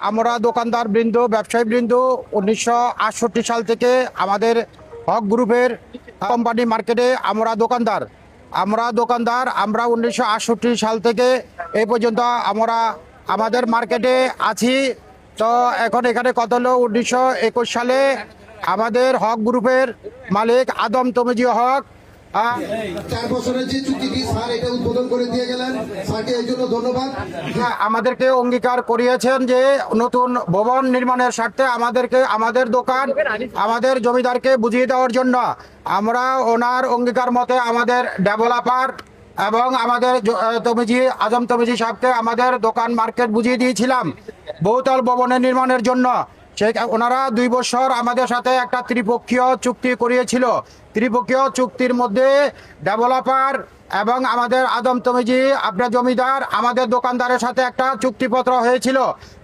আমরা দোকানদার বৃন্দ, ব্যবসায়ী বৃন্দ, উনিশশো আটষট্টি সাল থেকে আমাদের হক গ্রুপের কোম্পানি মার্কেটে আমরা দোকানদার। আমরা দোকানদার, আমরা উনিশশো আটষট্টি সাল থেকে এই পর্যন্ত আমরা আমাদের মার্কেটে আছি। তো এখন এখানে কত হলো উনিশশো একুশ সালে আমাদের হক গ্রুপের মালিক আদম তমিজি হক। আহ, চার বছরের যে স্যার এটা ধন্যবাদ। হ্যাঁ, আমাদেরকে অঙ্গীকার করিয়েছেন যে নতুন ভবন নির্মাণের স্বার্থে আমাদেরকে আমাদের দোকান আমাদের জমিদারকে বুঝিয়ে দেওয়ার জন্য আমরা ওনার অঙ্গীকার মতে আমাদের ডেভেলপার এবং আমাদের তমিজি আজম তমিজি সাহেবকে আমাদের দোকান মার্কেট বুঝিয়ে দিয়েছিলাম। বহুতল ভবনের নির্মাণের জন্য সেই ওনারা দুই বছর আমাদের সাথে একটা ত্রিপক্ষীয় চুক্তি করিয়েছিল। ত্রিপক্ষীয় চুক্তির মধ্যে ডেভেলপার এবং আমাদের আদম তমিজি আপনার জমিদার আমাদের দোকানদারের সাথে একটা চুক্তিপত্র হয়েছিল।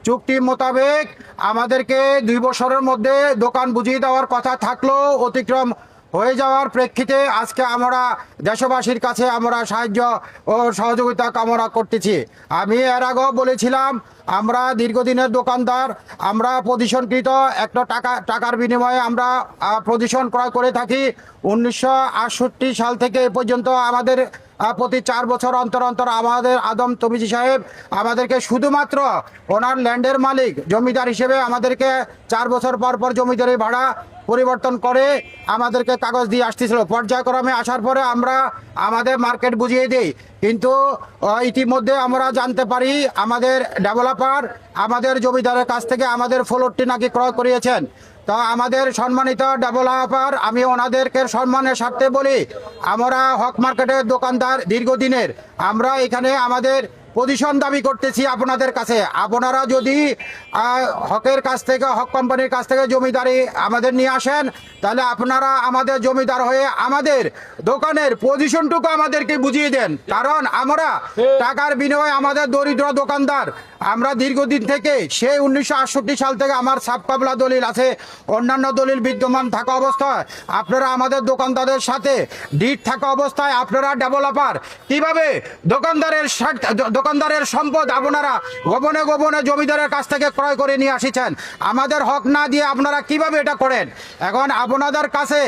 চুক্তি মোতাবেক আমাদেরকে দুই বছরের মধ্যে দোকান বুঝিয়ে দেওয়ার কথা থাকল অতিক্রম হয়ে যাওয়ার প্রেক্ষিতে আজকে আমরা দেশবাসীর কাছে আমরা সাহায্য ও সহযোগিতা কামনা করতেছি। আমি এর আগেও বলেছিলাম, আমরা দীর্ঘদিনের দোকানদার, আমরা প্রদূষণকৃত একটা টাকা, টাকার বিনিময়ে আমরা প্রদূষণ ক্রয় করে থাকি। উনিশশো আটষট্টি সাল থেকে এ পর্যন্ত আমাদের প্রতি চার বছর অন্তর অন্তর আমাদের আদম তমিজি সাহেব আমাদেরকে শুধুমাত্র ওনার ল্যান্ডের মালিক, জমিদার হিসেবে আমাদেরকে চার বছর পর পর জমিদারি ভাড়া পরিবর্তন করে আমাদেরকে কাগজ দিয়ে আসতেছিল। পর্যায়ক্রমে আসার পরে আমরা আমাদের মার্কেট বুঝিয়ে দিই। কিন্তু ইতিমধ্যে আমরা জানতে পারি, আমাদের ডেভেলপার আমাদের জমিদারের কাছ থেকে আমাদের ফ্লোরটি নাকি ক্রয় করিয়েছেন। তো আমাদের সম্মানিত ডেভেলপার, আমি ওনাদেরকে সম্মানের স্বার্থে বলি, আমরা হক মার্কেটের দোকানদার দীর্ঘদিনের। আমরা এখানে আমাদের পজিশন দাবি করতেছি আপনাদের কাছে। আপনারা যদি হকের কাছ থেকে, হক কোম্পানির কাছ থেকে জমিদারি আমাদের নিয়ে আসেন, তাহলে আপনারা আমাদের জমিদার হয়ে আমাদের দোকানের পজিশনটুকু আমাদেরকে বুঝিয়ে দেন। কারণ আমরা টাকার বিনিময়ে আমাদের দরিদ্র দোকানদার। আমরা দীর্ঘদিন থেকে সেই উনিশশো আটষট্টি সাল থেকে আমার সাবকাবলা দলিল আছে, অন্যান্য দলিল বিদ্যমান থাকা অবস্থায়। আপনারা আমাদের দোকানদারের সাথে ডিট থাকা অবস্থায় আপনারা ডেভেলপার কীভাবে দোকানদারের দোকানদারের সম্পদ আপনারা গোপনে গোপনে জমিদারের কাছ থেকে ক্রয় করে নিয়ে আসিছেন। আমাদের হক না দিয়ে আপনারা কীভাবে এটা করেন? এখন আপনাদের কাছে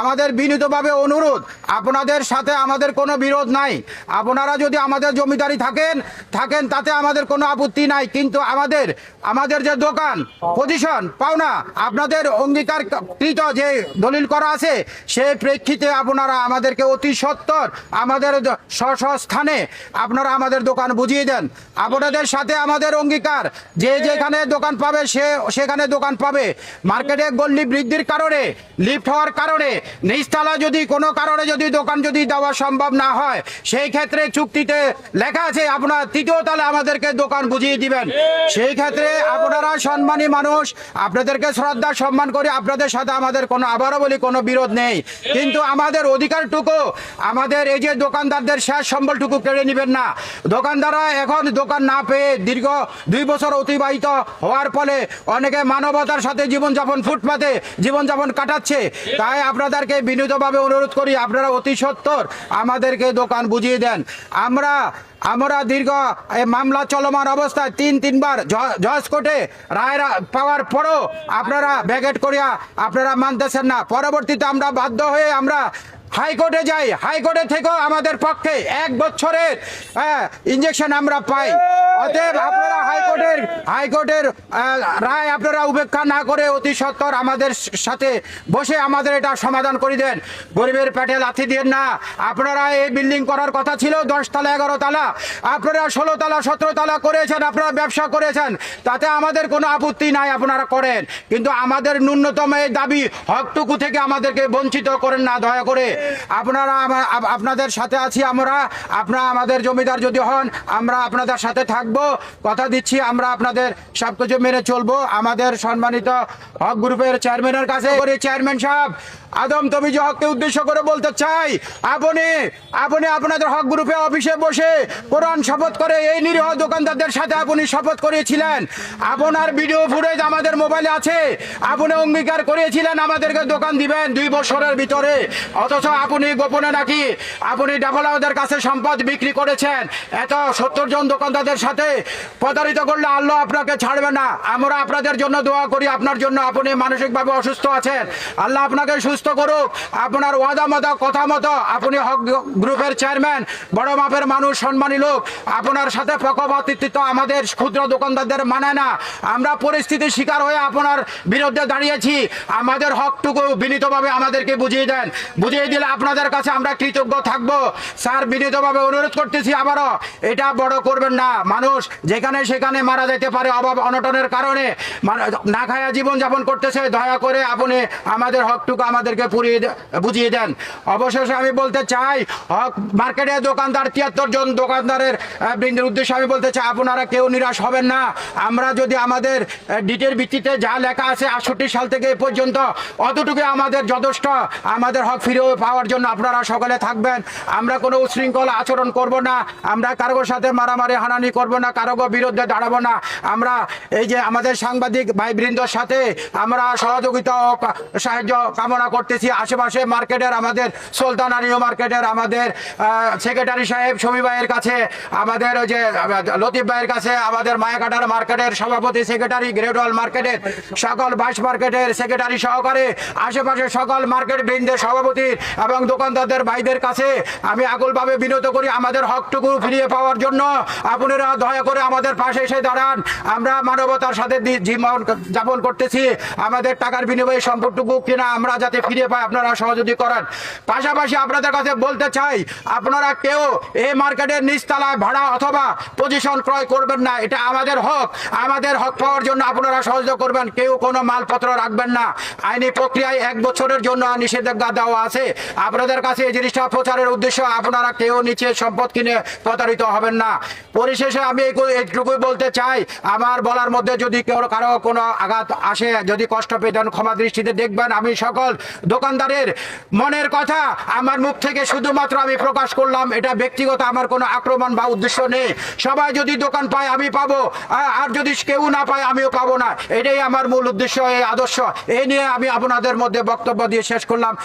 আমাদের বিনীতভাবে অনুরোধ, আপনাদের সাথে আমাদের কোনো বিরোধ নাই। আপনারা যদি আমাদের জমিদারি থাকেন থাকেন তাতে আমাদের কোনো আপত্তি নাই। কিন্তু আমাদের আমাদের যে দোকান পজিশন পাওনা, আপনাদের অঙ্গীকারকৃত যে দলিল করা আছে, সেই প্রেক্ষিতে আপনারা আমাদেরকে অতি সত্তর আমাদের স্ব স্থানে আপনারা আমাদের দোকান বুঝিয়ে দেন। আপনাদের সাথে আমাদের অঙ্গীকার। যে যেখানে দোকান পাবে, সে সেখানে দোকান পাবে। মার্কেটে গল্লি বৃদ্ধির কারণে, লিফট হওয়ার কারণে, নিচতলা যদি কোনো কারণে যদি দোকান যদি দেওয়া সম্ভব না হয়, সেই ক্ষেত্রে চুক্তিতে লেখা আছে, আপনার তৃতীয় তলে আমাদেরকে দোকান বুঝিয়ে দিবেন। সেই ক্ষেত্রে আপনারা সম্মানী মানুষ, আপনাদেরকে শ্রদ্ধা, সম্মান করি, আপনাদের সাথে আমাদের কোনো আবারও বলি, কোনো বিরোধ নেই। কিন্তু আমাদের অধিকারটুকু, আমাদের এই যে দোকানদারদের শেষ সম্বলটুকু কেড়ে নেবেন না। দোকানদাররা এখন দোকান না পেয়ে দীর্ঘ দুই বছর অতিবাহিত হওয়ার ফলে অনেকে মানবতার সাথে জীবনযাপন ফুটপাতে জীবনযাপন কাটাচ্ছে। তাই আপনাদেরকে বিনীতভাবে অনুরোধ করি, আপনারা অতি সত্তর আমাদেরকে দোকান বুঝিয়ে দেন। আমরা আমরা দীর্ঘ মামলা চলমান অবস্থায় তিন, তিনবার জজ কোর্টে রায় পাওয়ার পরও আপনারা ব্যাগেট করিয়া আপনারা মানতেছেন না। পরবর্তীতে আমরা বাধ্য হয়ে আমরা হাইকোর্টে যাই হাইকোর্টে থেকেও আমাদের পক্ষে এক বছরের ইঞ্জেকশন আমরা পাই। অতএব আপনারা হাইকোর্টের হাইকোর্টের রায় আপনারা উপেক্ষা না করে অতি সত্তর আমাদের সাথে বসে আমাদের এটা সমাধান করে দেন। গরিবের পেটে লাথি দিয়ে না। আপনারা এই বিল্ডিং করার কথা ছিল, দশ তালা, এগারো তালা। আপনারা ষোলো তালা, সতেরো তালা করেছেন, আপনারা ব্যবসা করেছেন। তাতে আমাদের কোনো আপত্তি নাই আপনারা করেন। কিন্তু আমাদের ন্যূনতম এই দাবি হকটুকু থেকে আমাদেরকে বঞ্চিত করেন না, দয়া করে। আপনারা আপনাদের সাথে আছি আমরা। আপনারা আমাদের জমিদার যদি হন, আমরা আপনাদের সাথে থাকব। কথা দিচ্ছি আমরা আপনাদের, সবকিছু মেনে চলবো। আমাদের সম্মানিত হক গ্রুপের চেয়ারম্যানের কাছে। চেয়ারম্যান সাহেব আদম তবিজ হককে উদ্দেশ্য করে বলতে চাই, আপনি আপনি আপনাদের হক গ্রুপে অফিসে বসে কোরআন শপথ করে এই নিরীহ দোকানদারদের সাথে আপনি শপথ করিয়েছিলেন আপনার ভিডিও ফুটেজ আমাদের মোবাইলে আছে। আপনি অঙ্গীকার করিয়েছিলেন আমাদেরকে দোকান দিবেন দুই বছরের ভিতরে। অথচ আপনি গোপনে নাকি, আপনি ডেভেলপারদের কাছে সম্পদ বিক্রি করেছেন। এত সত্তর জন দোকানদারদের সাথে প্রতারিত করলে আল্লাহ আপনাকে ছাড়বে না। আমরা আপনাদের জন্য দোয়া করি, আপনার জন্য আপনি মানসিকভাবে অসুস্থ আছেন। আল্লাহ আপনাকে সুস্থ করুক। আপনার ওয়াদা মতো, কথা মতো, আপনি হক গ্রুপের চেয়ারম্যান, বড় মাপের মানুষ, সম্মানী লোক, আপনার সাথে পক্ষপাতিত্ব আমাদের ক্ষুদ্র দোকানদারদের মানায় না। আমরা পরিস্থিতির শিকার হয়ে আপনার বিরুদ্ধে দাঁড়িয়েছি। আমাদের হকটুকু বিনীতভাবে আমাদেরকে বুঝিয়ে দেন। বুঝিয়ে দিলে আপনাদের কাছে আমরা কৃতজ্ঞ থাকব। স্যার, বিনীতভাবে অনুরোধ করতেছি আবারও, এটা বড় করবেন না। মানুষ যেখানে সেখানে মারা যেতে পারে অভাব, অনটনের কারণে। মানে না খায়া জীবন যাপন করতেছে, দয়া করে আপনি আমাদের হকটুকু আমাদেরকে পুরিয়ে বুঝিয়ে দেন। অবশেষে আমি বলতে চাই, হক মার্কেটে দোকানদার তিয়াত্তর জন দোকানদারের বৃন্দের উদ্দেশ্যে আমি বলতে চাই, আপনারা কেউ নিরাশ হবেন না। আমরা যদি আমাদের ডিটের ভিত্তিতে যা লেখা আছে আটষট্টি সাল থেকে এ পর্যন্ত অতটুকু আমাদের যথেষ্ট। আমাদের হক ফিরে পাওয়ার জন্য আপনারা সকলে থাকবেন। আমরা কোনো উশৃঙ্খল আচরণ করব না। আমরা কারোর সাথে মারামারি হানানি করব না। কারোর বিরুদ্ধে দাঁড়াবো না। আমরা এই যে আমাদের সাংবাদিক ভাই বৃন্দর সাথে আমরা সহযোগিতা সাহায্য কামনা করতেছি আশেপাশে মার্কেটের আমাদের সুলতানারিও মার্কেটের আমাদের সেক্রেটারি সাহেব শমী ভাইয়ের কাছে, আমাদের ওই যে লতিফ ভাইয়ের কাছে, আমাদের মায়াকাটার মার্কেটের সভাপতি সেক্রেটারি গ্রেডওয়াল মার্কেটের সকল বাস মার্কেটের সেক্রেটারি সহকারে, আশেপাশে সকল মার্কেট বৃন্দের সভাপতি এবং দোকানদারদের ভাইদের কাছে আমি আকুলভাবে বিনত করি আমাদের হকটুকু ফিরিয়ে পাওয়ার জন্য। আপনারা দয়া করে আমাদের পাশে এসে দাঁড়ান। আমরা মানবতার সাথে জীবন যাপন করতেছি। আমাদের টাকার বিনিময়ে সম্পদটুকু কিনা আমরা যাতে ফিরে পাই আপনারা সহযোগী করেন। পাশাপাশি আপনাদের কাছে বলতে চাই, আপনারা কেউ এই মার্কেটের নিচতলায় ভাড়া অথবা পজিশন ক্রয় করবেন না, এটা আমাদের হক। আমাদের হক পাওয়ার জন্য আপনারা সহযোগিতা করবেন, কেউ কোনো মালপত্র রাখবেন না। আইনি প্রক্রিয়ায় এক বছরের জন্য নিষেধাজ্ঞা দেওয়া আছে। আপনাদের কাছে এই জিনিসটা প্রচারের উদ্দেশ্য, আপনারা কেউ নিচে সম্পদ কিনে প্রতারিত হবেন না। পরিশেষে আমি এই- এইটুকুই বলতে চাই, আমার বলার মধ্যে যদি কেউ কারও কোনো আঘাত আসে, যদি কষ্ট পেয়ে দেন ক্ষমা দৃষ্টিতে দেখবেন, আমি সকল দোকানদারের মনের কথা আমার মুখ থেকে শুধুমাত্র আমি প্রকাশ করলাম। এটা ব্যক্তিগত, আমার কোনো আক্রমণ বা উদ্দেশ্য নেই। সবাই যদি দোকান পায়, আমি পাবো। আর যদি কেউ না পায়, আমিও পাবো না। এটাই আমার মূল উদ্দেশ্য, এই আদর্শ। এই নিয়ে আমি আপনাদের মধ্যে বক্তব্য দিয়ে শেষ করলাম।